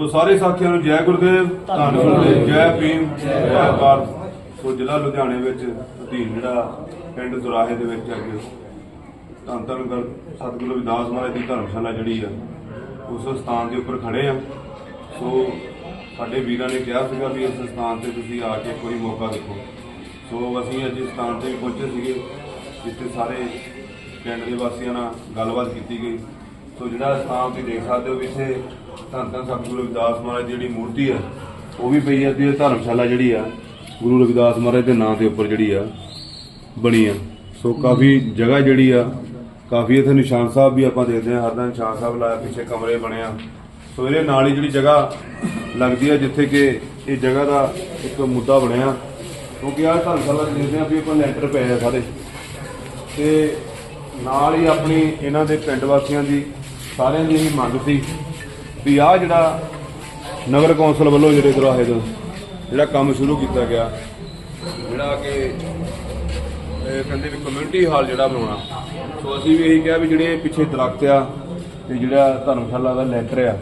ਸੋ ਸਾਰੇ ਸਾਥੀਆਂ ਨੂੰ ਜੈ ਗੁਰਦੇਵ ਧੰਨ ਗੁਰਦੇਵ ਜੈ ਭੀਮ ਜੈ ਭਾਰਤ ਸੋ ਜ਼ਿਲ੍ਹਾ ਲੁਧਿਆਣੇ ਵਿੱਚ ਅਧੀਨ ਜਿਹੜਾ ਪਿੰਡ ਦੁਰਾਹੇ ਦੇ ਵਿੱਚ ਅੱਗੇ ਧੰਨ ਧੰਨ ਗੁਰ ਸਤਿਗੁਰੂ ਰਵਿਦਾਸ ਮਹਾਰਾਜ ਦੀ ਧਰਮਸ਼ਾਲਾ ਜਿਹੜੀ ਆ ਉਸ ਸਥਾਨ ਦੇ ਉੱਪਰ ਖੜੇ ਆ। ਸੋ ਸਾਡੇ ਵੀਰਾਂ ਨੇ ਕਿਹਾ ਸੀਗਾ ਵੀ ਇਸ ਸਥਾਨ ਤੇ ਤੁਸੀਂ ਆ ਕੇ ਕੋਈ ਮੌਕਾ ਦੇਖੋ। ਸੋ ਅਸੀਂ ਅੱਜ ਇਸ ਸਥਾਨ ਤੇ ਪਹੁੰਚੇ ਸੀਗੇ ਜਿੱਥੇ ਸਾਰੇ ਪਿੰਡ ਦੇ ਵਾਸੀਆਂ ਨਾਲ ਗੱਲਬਾਤ ਕੀਤੀ ਗਈ। ਸੋ ਜਿਹੜਾ ਸਥਾਨ ਤੁਸੀਂ ਦੇਖ ਸਕਦੇ ਹੋ ਵੀ ਇੱਥੇ ਧੰਨ ਧੰਨ ਗੁਰੂ ਰਵਿਦਾਸ ਮਹਾਰਾਜ ਦੀ ਜਿਹੜੀ ਮੂਰਤੀ ਆ, ਉਹ ਵੀ ਪਈ ਆ ਤੇ ਇਹ ਧਰਮਸ਼ਾਲਾ ਜਿਹੜੀ ਆ, ਗੁਰੂ ਰਵਿਦਾਸ ਮਹਾਰਾਜ ਦੇ ਨਾਂ ਦੇ ਉੱਪਰ ਜਿਹੜੀ ਆ, ਬਣੀ ਆ। ਸੋ ਕਾਫੀ ਜਗ੍ਹਾ ਜਿਹੜੀ ਆ, ਕਾਫੀ ਇੱਥੇ ਨਿਸ਼ਾਨ ਸਾਹਿਬ ਵੀ ਆਪਾਂ ਦੇਖਦੇ ਹਾਂ, ਹਰ ਨਿਸ਼ਾਨ ਸਾਹਿਬ ਲਾਇਆ, ਪਿੱਛੇ ਕਮਰੇ ਬਣੇ ਆ। ਸੋ ਇਹਦੇ ਨਾਲ ਹੀ ਜਿਹੜੀ ਜਗ੍ਹਾ ਲੱਗਦੀ ਆ, ਜਿੱਥੇ ਕਿ ਇਹ ਜਗ੍ਹਾ ਦਾ ਇੱਕ ਮੁੱਦਾ ਬਣਿਆ। ਕਿਉਂਕਿ ਆਹ ਧਰਮਸ਼ਾਲਾ ਚ ਦੇਖਦੇ ਆ ਵੀ ਆਪਾਂ ਲੈਂਟਰ ਪਏ ਆ ਸਾਰੇ। ਤੇ ਨਾਲ ਹੀ ਆਪਣੀ ਇਹਨਾਂ ਦੇ ਪਿੰਡ ਵਾਸੀਆਂ ਦੀ ਸਾਰਿਆਂ ਦੀ ਇਹ ਮੰਗ ਸੀ ਵੀ ਆਹ ਜਿਹੜਾ ਨਗਰ ਕੌਂਸਲ ਵੱਲੋਂ ਜਿਹੜੇ ਦੁਰਾਹੇ ਦਾ ਜਿਹੜਾ ਕੰਮ ਸ਼ੁਰੂ ਕੀਤਾ ਗਿਆ, ਜਿਹੜਾ ਕਿ, ਇਹ ਕਹਿੰਦੇ ਵੀ ਕਮਿਊਨਿਟੀ ਹਾਲ ਜਿਹੜਾ ਬਣਾਉਣਾ। ਸੋ ਅਸੀਂ ਵੀ ਇਹੀ ਕਿਹਾ ਵੀ ਜਿਹੜੇ ਪਿੱਛੇ ਦਰਖਤ ਆ ਤੇ ਜਿਹੜਾ ਧਰਮਸ਼ਾਲਾ ਦਾ ਲੈਂਟਰ ਆ,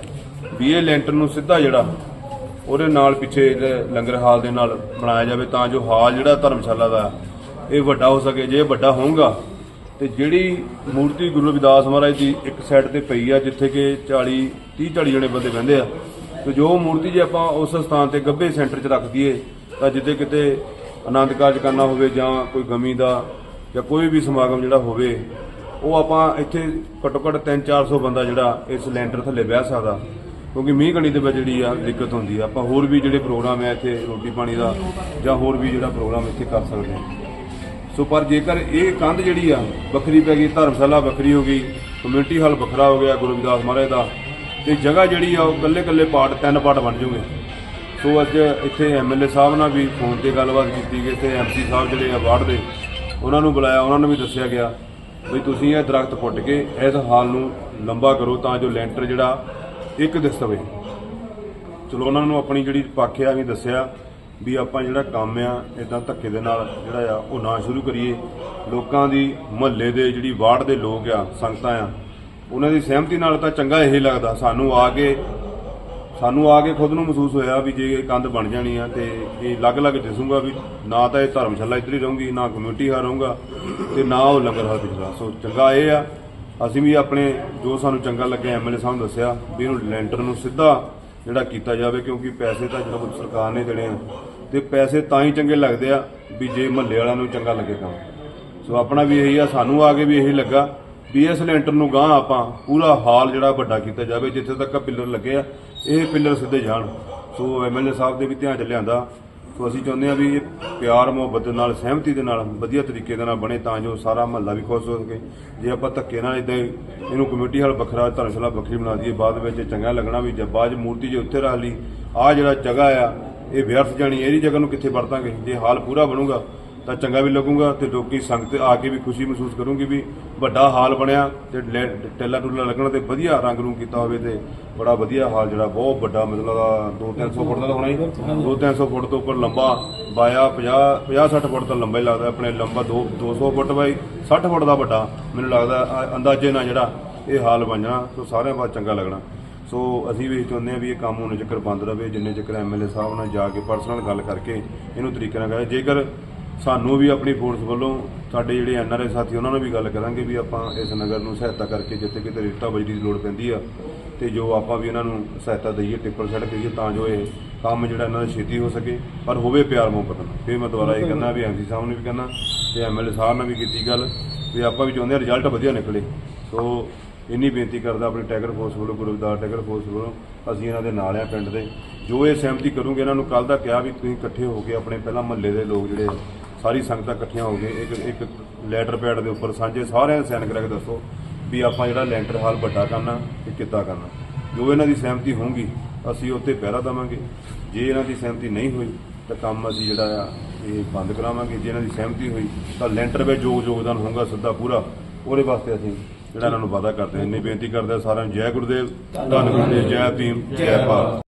ਵੀ ਇਹ ਲੈਂਟਰ ਨੂੰ ਸਿੱਧਾ ਜਿਹੜਾ ਉਹਦੇ ਨਾਲ ਪਿੱਛੇ ਲੰਗਰ ਹਾਲ ਦੇ ਨਾਲ ਬਣਾਇਆ ਜਾਵੇ ਤਾਂ ਜੋ ਹਾਲ ਜਿਹੜਾ ਧਰਮਸ਼ਾਲਾ ਦਾ, ਇਹ ਵੱਡਾ ਹੋ ਸਕੇ, ਜੇ ਵੱਡਾ ਹੋਊਗਾ ਤੇ ਜਿਹੜੀ ਮੂਰਤੀ ਗੁਰੂ ਰਵਿਦਾਸ ਮਹਾਰਾਜ ਦੀ ਇੱਕ ਸਾਈਡ ਤੇ ਪਈ ਆ, ਜਿੱਥੇ ਕਿ 40 30 40 ਜਣੇ ਬੰਦੇ ਬਹਿੰਦੇ ਆ, ਤੇ ਜੋ ਮੂਰਤੀ ਜੇ ਆਪਾਂ ਉਸ ਸਥਾਨ ਤੇ ਗੱਭੇ ਸੈਂਟਰ 'ਚ ਰੱਖ ਦਈਏ, ਤਾਂ ਜਿੱਥੇ ਕਿਤੇ ਆਨੰਦ ਕਾਰਜ ਕਰਨਾ ਹੋਵੇ ਜਾਂ ਕੋਈ ਗਮੀ ਦਾ ਜਾਂ ਕੋਈ ਵੀ ਸਮਾਗਮ ਜਿਹੜਾ ਹੋਵੇ, ਉਹ ਆਪਾਂ ਇੱਥੇ ਘੱਟੋ ਘੱਟ 3-400 ਬੰਦਾ ਜਿਹੜਾ ਇਸ ਲੈਂਟਰ ਥੱਲੇ ਬਹਿ ਸਕਦਾ, ਕਿਉਂਕਿ ਮੀਂਹ ਕਣੀ ਦੇ ਵਿੱਚ ਜਿਹੜੀ ਆ ਦਿੱਕਤ ਹੁੰਦੀ ਆ। ਆਪਾਂ ਹੋਰ ਵੀ ਜਿਹੜੇ ਪ੍ਰੋਗਰਾਮ ਆ ਇੱਥੇ ਰੋਟੀ ਪਾਣੀ ਦਾ ਜਾਂ ਹੋਰ ਵੀ ਜਿਹੜਾ ਪ੍ਰੋਗਰਾਮ ਇੱਥੇ ਕਰ ਸਕਦੇ ਹਾਂ ਸੋ ਪਰ ਜੇਕਰ ਇਹ ਕੰਧ ਜਿਹੜੀ ਆ ਵੱਖਰੀ ਪੈ ਗਈ, ਧਰਮਸ਼ਾਲਾ ਵੱਖਰੀ ਹੋ ਗਈ ਕਮਿਊਨਿਟੀ ਹਾਲ ਵੱਖਰਾ ਹੋ ਗਿਆ ਗੁਰੂ ਰਵਿਦਾਸ ਮਹਾਰਾਜ ਦਾ, ਤੇ ਜਗ੍ਹਾ ਜਿਹੜੀ ਆ ਉਹ ਕੱਲੇ ਕੱਲੇ ਪਾਰਟ ਤਿੰਨ ਪਾਰਟ ਬਣ ਜੂਗੇ ਸੋ ਅੱਜ ਇੱਥੇ ਐਮਐਲਏ ਸਾਹਿਬ ਨਾਲ ਵੀ ਫੋਨ ਤੇ ਗੱਲਬਾਤ ਕੀਤੀ ਗਈ ਤੇ ਐਮਸੀ ਸਾਹਿਬ ਜਿਹੜੇ ਆ ਵਾਰਡ ਦੇ, ਉਹਨਾਂ ਨੂੰ ਬੁਲਾਇਆ, ਉਹਨਾਂ ਨੂੰ ਵੀ ਦੱਸਿਆ ਗਿਆ ਵੀ ਤੁਸੀਂ ਇਹ ਦਰਖਤ ਪੁੱਟ ਕੇ ਇਸ ਹਾਲ ਨੂੰ ਲੰਬਾ ਕਰੋ ਤਾਂ ਜੋ ਲੈਂਟਰ ਜਿਹੜਾ ਇੱਕ ਦਿਸ ਹੋਵੇ ਚਲੋ ਉਹਨਾਂ ਨੂੰ ਆਪਣੀ ਜਿਹੜੀ ਪੱਖ ਆ ਵੀ ਦੱਸਿਆ ਵੀ ਆਪਾਂ ਜਿਹੜਾ ਕੰਮ ਆ ਇਦਾਂ ਧੱਕੇ ਦੇ ਨਾਲ ਜਿਹੜਾ ਆ, ਉਹ ਨਾ ਸ਼ੁਰੂ ਕਰੀਏ। ਲੋਕਾਂ ਦੀ, ਮਹੱਲੇ ਦੇ ਜਿਹੜੀ ਵਾਰਡ ਦੇ ਲੋਕ ਆ, ਸੰਗਤਾਂ ਆ, ਉਹਨਾਂ ਦੀ ਸਹਿਮਤੀ ਨਾਲ ਤਾਂ ਚੰਗਾ ਇਹ ਲੱਗਦਾ। ਸਾਨੂੰ ਆ ਕੇ, ਸਾਨੂੰ ਆ ਕੇ ਖੁਦ ਨੂੰ ਮਹਿਸੂਸ ਹੋਇਆ ਵੀ ਜੇ ਇਹ ਕੰਧ ਬਣ ਜਾਣੀ ਆ ਤੇ ਇਹ ਅਲੱਗ-ਅਲੱਗ ਦਿਸੂਗਾ ਵੀ ਨਾ ਤਾਂ ਇਹ ਧਰਮਸ਼ਾਲਾ ਇੱਧਰ ਹੀ ਰਹੂਗੀ, ਨਾ ਕਮਿਊਨਿਟੀ ਹਾਲ ਰਹੂਗਾ ਤੇ ਨਾ ਉਹ ਲੰਗਰ ਹਾਲ ਪਿਛਲਾ ਸੋ ਚੰਗਾ ਇਹ ਆ। ਅਸੀਂ ਵੀ ਆਪਣੇ ਜੋ ਸਾਨੂੰ ਚੰਗਾ ਲੱਗਿਆ ਐਮਐਲਏ ਸਾਹਿਬ ਨੂੰ ਦੱਸਿਆ ਵੀ ਇਹਨੂੰ ਲੈਂਟਰ ਨੂੰ ਸਿੱਧਾ ਜਿਹੜਾ ਕੀਤਾ ਜਾਵੇ, ਕਿਉਂਕਿ ਪੈਸੇ ਤਾਂ ਜਿਹੜਾ ਸਰਕਾਰ ਨੇ ਦੇਣੇ ਆ, ਤੇ ਪੈਸੇ ਤਾਂ ਹੀ ਚੰਗੇ ਲੱਗਦੇ ਆ ਵੀ ਜੇ ਮਹੱਲੇ ਵਾਲਿਆਂ ਨੂੰ ਚੰਗਾ ਲੱਗੇ ਕੰਮ ਸੋ ਆਪਣਾ ਵੀ ਇਹੀ ਆ, ਸਾਨੂੰ ਆ ਕੇ ਵੀ ਇਹੀ ਲੱਗਾ ਵੀ ਇਸ ਲੈਂਟਰ ਨੂੰ ਗਾਂ ਆਪਾਂ ਪੂਰਾ ਹਾਲ ਜਿਹੜਾ ਵੱਡਾ ਕੀਤਾ ਜਾਵੇ, ਜਿੱਥੇ ਤੱਕ ਪਿੱਲਰ ਲੱਗੇ ਆ, ਇਹ ਪਿੱਲਰ ਸਿੱਧੇ ਜਾਣ। ਸੋ ਐਮਐਲਏ ਸਾਹਿਬ ਦੇ ਵੀ ਧਿਆਨ ਚ ਲਿਆਂਦਾ ਸੋ ਅਸੀਂ ਚਾਹੁੰਦੇ ਹਾਂ ਵੀ ਇਹ ਪਿਆਰ, ਮੁਹੱਬਤ ਦੇ ਨਾਲ, ਸਹਿਮਤੀ ਦੇ ਨਾਲ ਵਧੀਆ ਤਰੀਕੇ ਦੇ ਨਾਲ ਬਣੇ ਤਾਂ ਜੋ ਸਾਰਾ ਮਹੱਲਾ ਵੀ ਖੁਸ਼ ਹੋ ਸਕੇ। ਜੇ ਆਪਾਂ ਧੱਕੇ ਨਾਲ ਇਦਾਂ ਇਹਨੂੰ ਕਮੇਟੀ ਹਾਲ ਵੱਖਰਾ, ਧਰਮਸ਼ਾਲਾ ਵੱਖਰੀ ਬਣਾ ਦਈਏ, ਬਾਅਦ ਵਿੱਚ ਚੰਗਾ ਲੱਗਣਾ ਵੀ ਜਦ ਬਾਅਦ 'ਚ ਮੂਰਤੀ ਜੇ ਉੱਥੇ ਰੱਖ ਲਈ ਆ ਜਿਹੜਾ ਜਗ੍ਹਾ ਆ, ਇਹ ਵਿਅਰਥ ਜਾਣੀ, ਇਹਦੀ ਜਗ੍ਹਾ ਨੂੰ ਕਿੱਥੇ ਵਰਤਾਂਗੇ? ਜੇ ਹਾਲ ਪੂਰਾ ਬਣੂਗਾ ਤਾਂ ਚੰਗਾ ਵੀ ਲੱਗੂਗਾ ਤੇ ਲੋਕੀ ਸੰਗਤ ਆ ਕੇ ਵੀ ਖੁਸ਼ੀ ਮਹਿਸੂਸ ਕਰੂਗੀ ਵੀ ਵੱਡਾ ਹਾਲ ਬਣਿਆ ਤੇ ਲੈ- ਟੈਲਾ ਟੁੱਲਾ ਲੱਗਣਾ ਤੇ ਵਧੀਆ ਰੰਗ ਰੂੰ ਕੀਤਾ ਹੋਵੇ ਤੇ ਬੜਾ ਵਧੀਆ ਹਾਲ ਜਿਹੜਾ ਬਹੁਤ ਵੱਡਾ ਮਤਲਬ 2-300 ਫੁੱਟ ਦਾ ਹੋਣਾ ਹੀ 2-300 ਫੁੱਟ ਤੋਂ ਉੱਪਰ ਲੰਬਾ ਬਾਇਆ 50 50-60 ਫੁੱਟ ਤਾਂ ਲੰਬਾ ਹੀ ਲੱਗਦਾ ਆਪਣੇ ਲੰਬਾ 2 200 ਫੁੱਟ ਬਾਈ 60 ਫੁੱਟ ਦਾ ਵੱਡਾ, ਮੈਨੂੰ ਲੱਗਦਾ ਅੰਦਾਜ਼ੇ ਨਾਲ ਜਿਹੜਾ ਇਹ ਹਾਲ ਬਣ ਜਾਣਾ ਸੋ ਸਾਰਿਆਂ ਬਾਅਦ ਚੰਗਾ ਲੱਗਣਾ। ਸੋ ਅਸੀਂ ਵੀ ਚਾਹੁੰਦੇ ਹਾਂ ਵੀ ਇਹ ਕੰਮ ਹੁਣ ਚੱਕਰ ਬੰਦ ਰਵੇ, ਜਿੰਨੇ ਚੱਕਰ ਐਮਐਲਏ ਸਾਹਿਬ ਨਾਲ ਜਾ ਕੇ ਪਰਸਨਲ ਗੱਲ ਕਰਕੇ ਇਹਨੂੰ ਤਰੀਕੇ ਨਾਲ ਕਰੇ ਜੇਕਰ ਸਾਨੂੰ ਵੀ ਆਪਣੀ ਫੋਰਸ ਵੱਲੋਂ ਸਾਡੇ ਜਿਹੜੇ ਐਨਆਰਆਈ ਸਾਥੀ ਉਹਨਾਂ ਨੂੰ ਵੀ ਗੱਲ ਕਰਾਂਗੇ ਵੀ ਆਪਾਂ ਇਸ ਨਗਰ ਨੂੰ ਸਹਾਇਤਾ ਕਰਕੇ ਜਿੱਥੇ ਕਿਤੇ ਰੇਤਾ ਬਜਰੀ ਦੀ ਲੋੜ ਪੈਂਦੀ ਆ ਤੇ ਜੋ ਆਪਾਂ ਵੀ ਇਹਨਾਂ ਨੂੰ ਸਹਾਇਤਾ ਦਈਏ ਟਿੱਪਰ ਸੈੱਟ ਕਰੀਏ ਤਾਂ ਜੋ ਇਹ ਕੰਮ ਜਿਹੜਾ ਇਹਨਾਂ ਦਾ ਛੇਤੀ ਹੋ ਸਕੇ। ਪਰ ਹੋਵੇ ਪਿਆਰ ਮੁਹੱਬਤ ਨਾਲ। ਫਿਰ ਮੈਂ ਦੁਬਾਰਾ ਇਹ ਕਹਿੰਦਾ ਵੀ ਐਮਸੀ ਸਾਹਿਬ ਨੂੰ ਵੀ ਕਹਿੰਦਾ ਤੇ ਐਮਐਲਏ ਸਾਹਿਬ ਨਾਲ ਵੀ ਕੀਤੀ ਗੱਲ ਵੀ ਆਪਾਂ ਵੀ ਚਾਹੁੰਦੇ ਹਾਂ ਰਿਜ਼ਲਟ ਵਧੀਆ ਨਿਕਲੇ। ਸੋ ਇੰਨੀ ਬੇਨਤੀ ਕਰਦਾ ਆਪਣੀ ਟੈਗਰ ਫੋਰਸ ਵੱਲੋਂ ਗੁਰਦਾਰ ਟੈਗਰ ਫੋਰਸ ਵੱਲੋਂ ਅਸੀਂ ਇਹਨਾਂ ਦੇ ਨਾਲ ਆ ਪਿੰਡ ਦੇ। ਜੋ ਇਹ ਸਹਿਮਤੀ ਕਰੂਗੇ ਇਹਨਾਂ ਨੂੰ ਕੱਲ ਦਾ ਕਿਹਾ ਵੀ ਤੁਸੀਂ ਇਕੱਠੇ ਹੋ ਕੇ ਆਪਣੇ ਪਹਿਲਾਂ ਮਹੱਲੇ ਦੇ ਲੋਕ ਜਿਹੜੇ ਸਾਰੀ ਸੰਗਤਾਂ ਇਕੱਠੀਆਂ ਹੋ ਕੇ ਇੱਕ ਇੱਕ ਲੈਟਰ ਪੈਡ ਦੇ ਉੱਪਰ ਸਾਂਝੇ ਸਾਰਿਆਂ ਨੇ ਸਾਈਨ ਕਰਾ ਕੇ ਦੱਸੋ ਵੀ ਆਪਾਂ ਜਿਹੜਾ ਲੈਂਟਰ ਹਾਲ ਵੱਡਾ ਕਰਨਾ ਤੇ ਕਿੱਦਾਂ ਕਰਨਾ। ਜੋ ਇਹਨਾਂ ਦੀ ਸਹਿਮਤੀ ਹੋਊਗੀ, ਅਸੀਂ ਉੱਤੇ ਪਹਿਰਾ ਦੇਵਾਂਗੇ। ਜੇ ਇਹਨਾਂ ਦੀ ਸਹਿਮਤੀ ਨਹੀਂ ਹੋਈ, ਤਾਂ ਕੰਮ ਅਸੀਂ ਜਿਹੜਾ ਆ, ਇਹ ਬੰਦ ਕਰਾਵਾਂਗੇ। ਜੇ ਇਹਨਾਂ ਦੀ ਸਹਿਮਤੀ ਹੋਈ, ਤਾਂ ਲੈਂਟਰ ਵਿੱਚ ਜੋ ਯੋਗਦਾਨ ਹੋਊਗਾ ਸਿੱਧਾ ਪੂਰਾ। ਉਹਦੇ ਵਾਸਤੇ ਅਸੀਂ ਜਿਹੜਾ ਇਹਨਾਂ ਨੂੰ ਵਾਅਦਾ ਕਰਦੇ ਹਾਂ। ਇੰਨੀ ਬੇਨਤੀ ਕਰਦੇ ਸਾਰਿਆਂ ਨੂੰ, ਜੈ ਗੁਰਦੇਵ, ਧੰਨ ਗੁਰਦੇਵ, ਜੈ ਭੀਮ, ਜੈ ਭਾਰਤ।